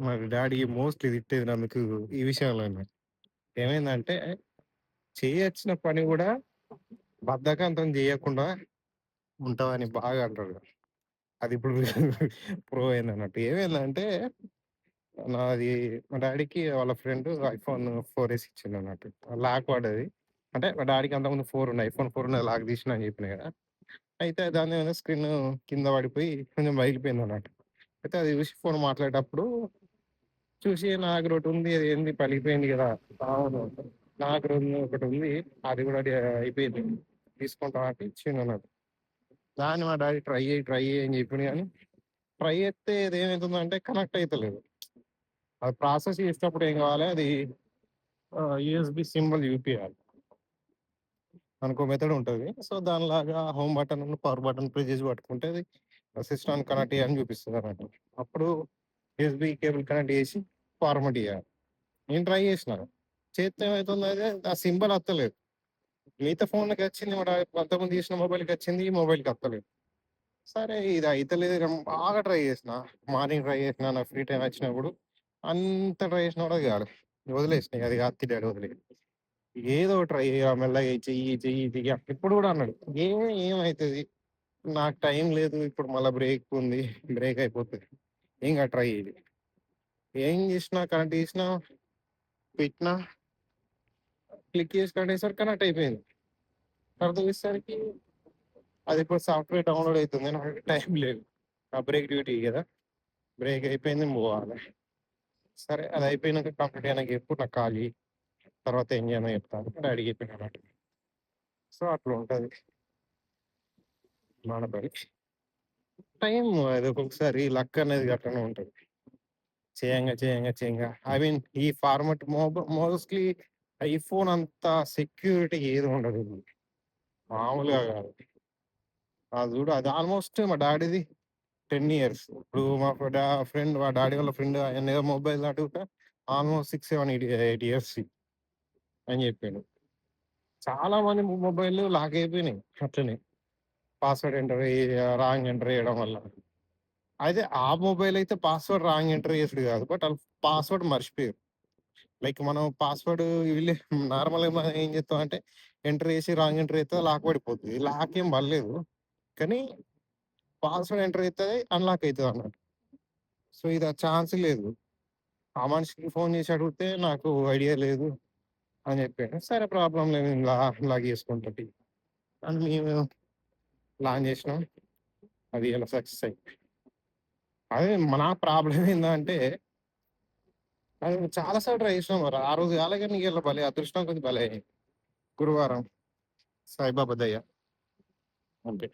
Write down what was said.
మా daddy mostly తిట్టేది నన్నుకు ఈ విషయంలోనే. ఏమైందంటే, చేయొచ్చిన పని గూడా బద్ధకంతం జేయకుండా ఉంటావని బాగా అంటాడు. అదిప్పుడు ప్రూవ్ అయిందన్నట్టు. ఏమైందంటే, నాది మా డ్యాడీకి వాళ్ళ ఫ్రెండ్ ఐఫోన్ 4ఎస్ ఇచ్చిండన్నట్టు. లాక్ పడ్డది. అంటే మా డ్యాడీకి అంతకుముందు 4 ఉండే. ఐఫోన్ 4 ఉన్నది లాక్ తీసినా అని చెప్పినా గదా! అయితే దాన్నేమో స్క్రీను కింద పడిపోయి కొంచెం పగిలిపోయిందన్నట్టు. అయితే అది చూసి ఫోన్ మాట్లాడేటప్పుడు చూసి నా దగ్గరొకటుంది. అదేంది పలిగిపోయింది గదా! అవును. నా దగ్గర ఉంది. అది గూడా డే అయిపోయింది. తీసుకుంటావా అంటే ఇచ్చిండన్నట్టు. దాన్ని మా డ్యాడీ ట్రై చెయి, ట్రై చెయి అని చెప్పిండు గానీ, ట్రై చేస్తే ఇదేమైతుందంటే కనెక్ట్ అయితలేదు. అది ప్రాసెస్ చేసేటప్పుడు ఏం కావాలి అది యూఎస్‌బీ సింబల్ చూపియాలి. మనకో మెథడ్ ఉంటది. సో, దానిలాగా home button, power button press చేసి పట్టుకుంటే అది సిస్టమ్‌కి కనెక్ట్ అని చూపిస్తదన్నట్టు. అప్పుడు యూఎస్బి కేబుల్ కనెక్ట్ చేసి ఫార్మట్ ఇయ్యాలి. నేను ట్రై చేసినా. చేత్తే ఏమైతుందది ఆ సింబల్ అత్తలేదు. మిగతా ఫోన్కి వచ్చింది కొంతమంది అంతకుముందు తీసిన మొబైల్‌కచ్చింది. ఈ మొబైల్‌కి అత్తలేదు. సరే ఇది అయితలేదు బాగా ట్రై చేసిన. మార్నింగ్ ట్రై చేసిన. నా ఫ్రీ టైమ్ వచ్చినప్పుడు. అంత ట్రై చేసినా కూడా కాదు వదిలేసినాయి వదిలేసిన అది కాదు తీ వదిలేదు ఏదో ట్రై చెయ్యి మెల్లగా చెయ్యి, చెయ్యి, చెయ్యి ఇప్పుడు కూడా అన్నాడు. ఏం ఏమవుతుంది నాకు టైం లేదు. ఇప్పుడు మళ్ళీ బ్రేక్ ఉంది. బ్రేక్ అయిపోతుంది ఇంకా ట్రై చెయ్యి. ఏం చేసినా కనెక్ట్ చేసినా, పెట్టినా క్లిక్ చేసి కనెక్ట్ చేసేసరికి కనెక్ట్ అయిపోయింది. కనెక్ట్ చేసేసరికి అది ఇప్పుడు సాఫ్ట్‌వేర్ డౌన్‌లోడ్ అవుతుంది నాకు టైం లేదు. ఆ బ్రేక్ డ్యూటీ కదా బ్రేక్ అయిపోయింది పోవాలి. సరే అది అయిపోయినాక కంప్లీట్ అయినాక ఎప్పుడు నాకు ఖాళీ తర్వాత ఏం చేయనో చెప్తాను అని మా డ్యాడీకి సో సో, ఉంటుంది మన పని. టైం అది ఒక్కొక్కసారి లక్ అనేది అట్లనే ఉంటది. చేయంగా, చేయంగా, చేయంగా ఐ మీన్ ఈ ఫార్మాట్ మోబ్ మోస్ట్‌లీ ఐఫోన్ అంత సెక్యూరిటీ ఏది ఉండదు. మామూలుగా కాదు. అది చూడు అది ఆల్మోస్ట్ మా డ్యాడీది 10 ఇయర్స్. ఇప్పుడు మా ఫ్రెండ్ మా డ్యాడీ వాళ్ళ ఫ్రెండ్ ఆయన ఏదో మొబైల్ అడుగుతే ఆల్మోస్ట్ 6, 7, 8 8 ఇయర్స్ అని చెప్పిండు. చాలా మంది మొ మొబైల్‌లు లాక్ అయిపోయినాయి అట్లనే. పాస్వర్డ్ ఎంటర్ రాంగ్ ఎంటర్ చేయడం వల్ల. అయితే ఆ మొబైల్ అయితే పాస్వర్డ్ రాంగ్ ఎంటర్ చేసుడు కాదు. బట్ వాళ్ళు పాస్వర్డ్ మర్చిపోయారు. లైక్ మనం పాస్వర్డ్ వీళ్ళు నార్మల్‌గా మనం ఏం చేస్తామంటే ఎంటర్ చేసి రాంగ్ ఎంటర్ చేస్తే లాక్ పడిపోతుంది లాక్ ఏం పర్లేదు కానీ పాస్వర్డ్ ఎంటర్ అవుతుంది అన్‌లాక్ అవుతుంది అన్నట్టు సో, ఇది ఆ ఛాన్స్ లేదు. ఆ మనిషికి ఫోన్ చేసి అడిగితే నాకు ఐడియా లేదు అని చెప్పిండు. సరే ప్రాబ్లం లేదు. నేను లాక్ చేసుకుంటా అని మేము ప్లాన్ చేసినాం. అది ఇలా సక్సెస్ అయింది. అదే మన ప్రాబ్లమ్ ఏందంటే అది చాలా సార్లు ట్రై చేసినాం మరి. ఆ రోజు కాలే నీకు ఇలా భలే అదృష్టం కొంచెం భలే గురువారం సాయిబాబా దయ్య అంతే.